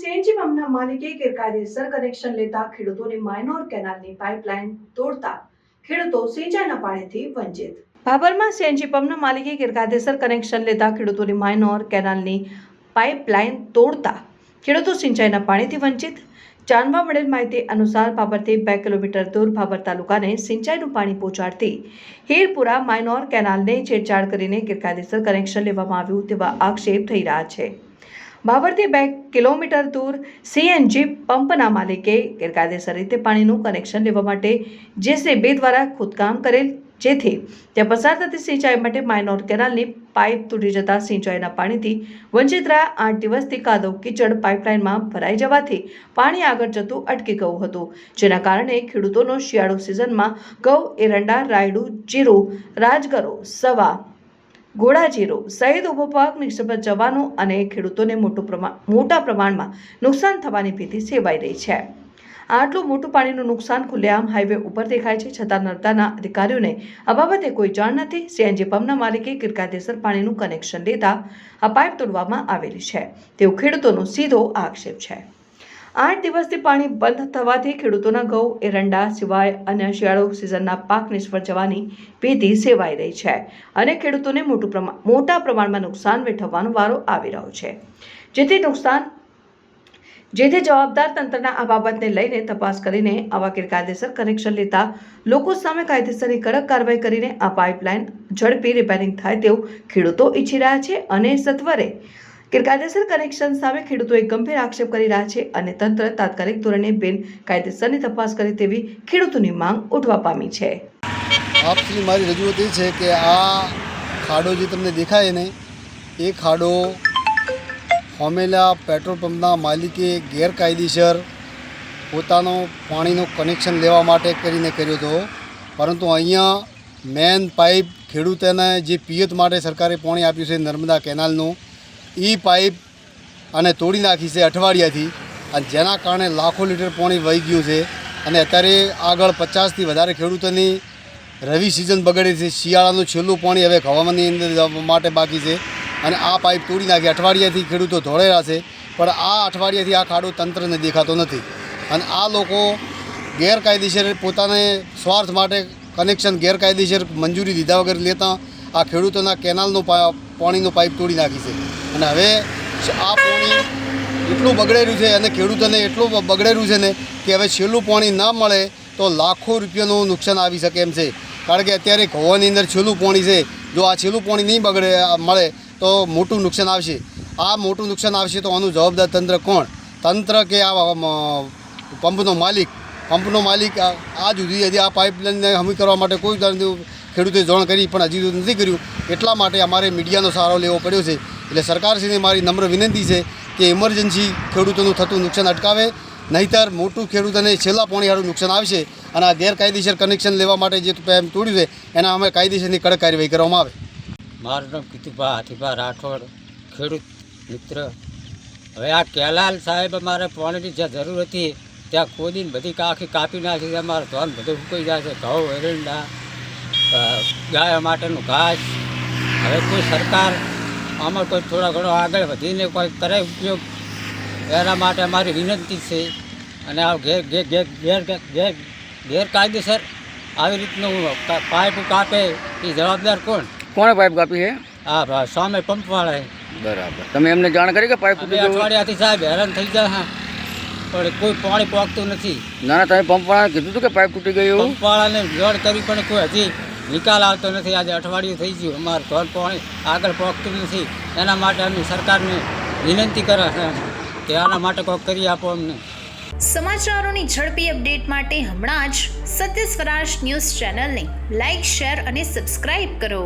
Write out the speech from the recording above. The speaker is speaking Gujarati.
સીએનજી પંપના માલિકે ગેરકાયદેસર કનેક્શન લેતા ખેડૂતોની માઇનોર કેનાલની પાઇપલાઇન તોડતા ખેડૂતો સિંચાઈના પાણીથી વંચિત. ભાભરમાં સીએનજી પંપના માલિકે ગેરકાયદેસર કનેક્શન લેતા ખેડૂતોની માઇનોર કેનાલની પાઇપલાઇન તોડતા ખેડૂતો સિંચાઈના પાણીથી વંચિત. જાણવા મળેલ માહિતી અનુસાર ભાભરથી બે કિલોમીટર દૂર ભાભર તાલુકાને સિંચાઈનું પાણી પહોંચાડતી હીરપુરા માઇનોર કેનાલને છેડછાડ કરીને ગેરકાયદેસર કનેક્શન લેવામાં આવ્યું તેવા આક્ષેપ થઈ રહ્યા છે. બાબરથી બે કિલોમીટર દૂર સીએનજી પંપના માલિકે ગેરકાયદેસર રીતે પાણીનું કનેક્શન લેવા માટે જેસીબી દ્વારા ખોદકામ કરેલ જેથી ત્યાં પસાર થતી સિંચાઈ માટે માઇનોર કેનાલની પાઇપ તૂટી જતા સિંચાઈના પાણીથી વંચિત રહ્યા આઠ દિવસથી કાદવ કીચડ પાઇપલાઇનમાં ભરાઈ જવાથી પાણી આગળ જતું અટકી ગયું હતું, જેના કારણે ખેડૂતોનો શિયાળુ સિઝનમાં ઘઉં એરંડા, રાયડું, જીરું, રાજગરો, સવા ઘોડાજીરો સહિત ઊભો પાક નિષ્ફળ જવાનું અને ખેડૂતોને મોટું પ્રમાણ મોટા પ્રમાણમાં નુકસાન થવાની ભીતિ સેવાઈ રહી છે. આટલું મોટું પાણીનું નુકસાન ખુલ્લેઆમ હાઈવે ઉપર દેખાય છે, છતાં નર્મદાના અધિકારીઓને આ બાબતે કોઈ જાણ નથી. સીએનજી પંપના માલિકે ગેરકાયદેસર પાણીનું કનેક્શન લેતા આ પાઇપ તોડવામાં આવેલી છે. તેવું ખેડૂતોનો સીધો આક્ષેપ છે. આઠ દિવસથી પાણી બંધ થવાથી ખેડૂતોના ઘઉં, એરંડા, સિવાય અન્ય શિયાળો સિઝનના પાક નિષ્ફળ જવાની ભીતિ સેવાઈ રહી છે અને ખેડૂતોને મોટું પ્રમાણ મોટા પ્રમાણમાં નુકસાન વેઠવવાનો વારો આવી રહ્યો છે. જેથી નુકસાન, જેથી જવાબદાર તંત્રના આ બાબતને લઈને તપાસ કરીને આવા ગેરકાયદેસર કનેક્શન લેતા લોકો સામે કાયદેસરની કડક કાર્યવાહી કરીને આ પાઇપલાઇન ઝડપી રિપેરિંગ થાય તેવું ખેડૂતો ઈચ્છી રહ્યા છે અને સત્વરે ગેરકાયદેસર કનેક્શન સામે ખેડૂતોએ ગંભીર આક્ષેપ કરી રહ્યા છે અને તંત્ર તાત્કાલિક ધોરણે બેન કાયદેસરની તપાસ કરે તેવી ખેડૂતોની માંગ ઉઠવા પામી છે. આપની મારી રજૂઆત એ છે કે આ ખાડો જે તમને દેખાય ને, એ ખાડો હોમેલા પેટ્રોલ પંપના માલિકે ગેરકાયદેસર પોતાનો પાણીનું કનેક્શન લેવા માટે કરીને કર્યો હતો. પરંતુ અહીંયા મેન પાઇપ ખેડૂતોને જે પિયત માટે સરકારે પાણી આપ્યું છે નર્મદા કેનાલનું એ પાઇપ અને તોડી નાખી છે અઠવાડિયાથી અને જેના કારણે લાખો લીટર પાણી વહી ગયું છે. અને અત્યારે આગળ પચાસથી વધારે ખેડૂતોની રવિ સિઝન બગડે છે. શિયાળાનું છેલ્લું પાણી હવે હવામાનની અંદર માટે બાકી છે. અને આ પાઇપ તોડી નાખી અઠવાડિયાથી ખેડૂતો ધોળેલા છે. પણ આ અઠવાડિયાથી આ ખાડો તંત્રને દેખાતો નથી. અને આ લોકો ગેરકાયદેસર પોતાને સ્વાર્થ માટે કનેક્શન ગેરકાયદેસર મંજૂરી દીધા વગર લેતા આ ખેડૂતોના કેનાલનું પાણીનો પાઇપ તોડી નાખી છે. અને હવે આ પાણી એટલું બગડેલું છે અને ખેડૂતોને એટલું બગડેલું છે ને કે હવે છેલ્લું પાણી ના મળે તો લાખો રૂપિયાનું નુકસાન આવી શકે એમ છે. કારણ કે અત્યારે ઘઉંની અંદર છેલ્લું પાણી છે. જો આ છેલ્લું પાણી નહીં બગડે મળે તો મોટું નુકસાન આવશે. આ મોટું નુકસાન આવશે તો આનું જવાબદાર તંત્ર કોણ? તંત્ર કે આ પંપનો માલિક? પંપનો માલિક આ જુદી હજી આ પાઇપલાઇનને હમી કરવા માટે કોઈ ખેડૂતે જાણ કરી પણ હજી નથી કર્યું. એટલા માટે અમારે મીડિયાનો સહારો લેવો પડ્યો છે. એટલે સરકારશ્રીને મારી નમ્ર વિનંતી છે કે ઇમરજન્સી ખેડૂતોનું થતું નુકસાન અટકાવે, નહીંતર મોટું ખેડૂતોને છેલ્લા પોણીવાળું નુકસાન આવશે અને આ ગેરકાયદેસર કનેક્શન લેવા માટે જે એમ તોડ્યું છે, એના અમે કાયદેસરની કડક કાર્યવાહી કરવામાં આવે. મારું નામ કીતુભા હાથીભા રાઠોડ, ખેડૂત મિત્ર. હવે આ કેલાલ સાહેબ અમારે પાણીની જ્યાં જરૂર હતી, ત્યાં ખોદીને બધી કાખી કાપી નાખી અમારે ધોન બધું સુકાઈ જાય છે, ઘઉં, એરંડા ગાય માટેનું ઘાસ. હવે કોઈ સરકાર આમાં કોઈ થોડા ઘણો આગળ વધીને કોઈ કરે ઉપયોગ એના માટે અમારી વિનંતી છે. અને આ ઘેર ઘેર ઘેર ઘેર ગેરકાયદેસર આવી રીતનું પાઇપ કાપે એ જવાબદાર કોણ? કોણે પાઇપ કાપી છે? હા સામે પંપવાળાએ બરાબર. તમે એમને જાણ કરી કે પાઇપ ગયો અઠવાડિયાથી સાહેબ હેરાન થઈ જાય હા. પણ કોઈ પાણી પાકતું નથી. ના ના તમે પંપવાળાને કીધું હતું કે પાઇપ તૂટી ગયું? એવું જળ કરી પણ કોઈ હજી નિકાલ આવતો નથી. આજે અઠવાડિયું થઈ ગયું. અમારું ધોર પાણી આગળ પહોંચતું નથી. એના માટે અમે સરકારને વિનંતી કરે છે કે આના માટે કોક કરી આપો અમને. સમાચારોની ઝડપી અપડેટ માટે હમણાં જ સત્ય સ્વરાજ ન્યૂઝ ચેનલને લાઇક શેર અને સબસ્ક્રાઇબ કરો.